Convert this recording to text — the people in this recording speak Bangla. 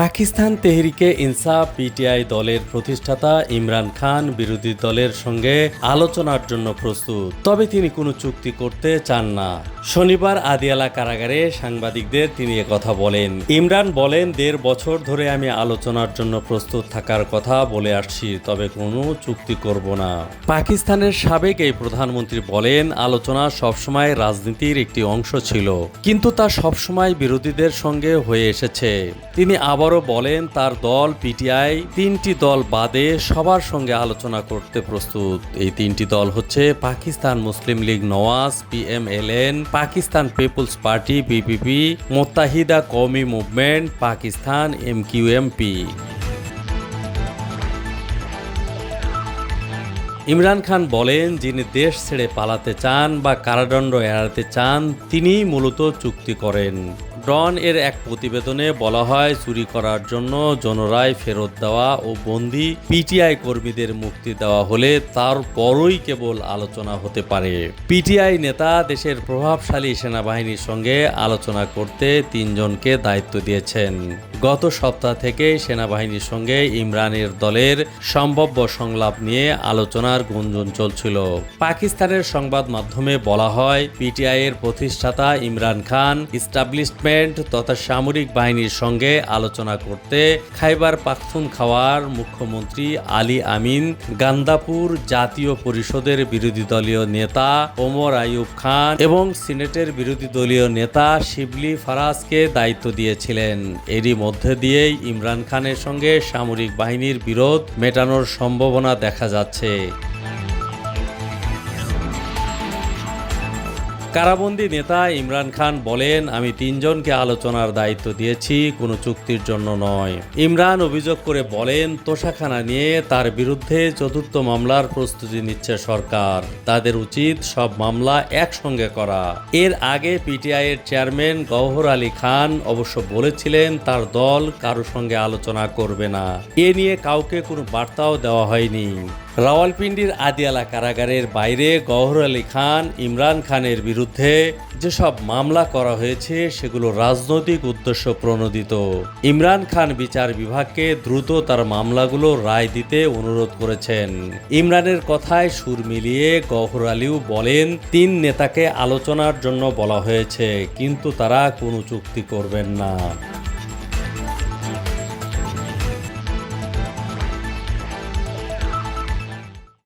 পাকিস্তান তেহরিকে ইনসাফ, পিটিআই দলের প্রতিষ্ঠাতা ইমরান খান বিরোধী দলের সঙ্গে আলোচনার জন্য প্রস্তুত। তবে তিনি কোনো চুক্তি করতে চান না। শনিবার আদিয়ালা কারাগারে সাংবাদিকদের তিনি কথা বলেন। ইমরান বলেন, দেড় বছর ধরে আমি আলোচনার জন্য প্রস্তুত থাকার কথা বলে আসছি, তবে কোনো চুক্তি করব না। পাকিস্তানের সাবেক এই প্রধানমন্ত্রী বলেন, আলোচনা সবসময় রাজনীতির একটি অংশ ছিল, কিন্তু তা সবসময় বিরোধীদের সঙ্গে হয়ে এসেছে। তিনি আবারও বলেন, তার দল পিটিআই, তিনটি দল বাদে সবার সঙ্গে আলোচনা করতে প্রস্তুত। এই তিনটি দল হচ্ছে Pakistan Muslim league Nawaz, PMLN, Pakistan peoples party PPP Muttahida Qaumi movement, Pakistan MQMP. Imran Khan বলেন, যিনি দেশ ছেড়ে পালাতে চান বা কারাদণ্ড এড়াতে চান, তিনিই মূলত চুক্তি করেন। ডন এর এক প্রতিবেদনে বলা হয়, চুরি করার জন্য জনরায় ফেরত দেওয়া ও বন্দি পিটিআই কর্মীদের মুক্তি দেওয়া হলে তার পরই কেবল আলোচনা হতে পারে। পিটিআই নেতা দেশের প্রভাবশালী সেনাবাহিনীর সঙ্গে আলোচনা করতে তিনজনকে দায়িত্ব দিয়েছেন। গত সপ্তাহ থেকে সেনাবাহিনীর সঙ্গে ইমরানের দলের সম্ভাব্য সংলাপ নিয়ে আলোচনার গুঞ্জন চলছিল। পাকিস্তানের সংবাদ মাধ্যমে বলা হয় পিটিআই এর প্রতিষ্ঠাতা ইমরান খান, ইস্টাবলিশমেন্ট তথা সামরিক বাহিনীর সঙ্গে আলোচনা করতে খাইবার পাখতুন খাওয়ার মুখ্যমন্ত্রী আলী আমিন গান্দাপুর জাতীয় পরিষদের বিরোধী দলীয় নেতা ওমর আইয়ুব খান এবং সিনেটের বিরোধী দলীয় নেতা শিবলি ফারাজকে দায়িত্ব দিয়েছিলেন। এরই মধ্যে দিয়েই ইমরান খানের সঙ্গে সামরিক বাহিনীর বিরোধ মেটানোর সম্ভাবনা দেখা যাচ্ছে। কারাবন্দী নেতা ইমরান খান বলেন, আমি তিনজনকে আলোচনার দায়িত্ব দিয়েছি, কোনো চুক্তির জন্য নয়। ইমরান অভিযোগ করে বলেন, তোষাখানা নিয়ে তার বিরুদ্ধে চতুর্থ মামলার প্রস্তুতি নিচ্ছে সরকার। তাদের উচিত সব মামলা একসঙ্গে করা। এর আগে পিটিআই এর চেয়ারম্যান গওহর আলী খান অবশ্য বলেছিলেন, তার দল কারও সঙ্গে আলোচনা করবে না। এ নিয়ে কাউকে কোনো বার্তাও দেওয়া হয়নি। রাওয়ালপিন্ডির আদিয়ালা কারাগারের বাইরে গহর আলী খান, ইমরান খানের বিরুদ্ধে যেসব মামলা করা হয়েছে, সেগুলো রাজনৈতিক উদ্দেশ্য প্রণোদিত। ইমরান খান বিচার বিভাগকে দ্রুত তার মামলাগুলো রায় দিতে অনুরোধ করেছেন। ইমরানের কথায় সুর মিলিয়ে গহর আলীও বলেন, তিন নেতাকে আলোচনার জন্য বলা হয়েছে, কিন্তু তারা কোনো চুক্তি করবেন না।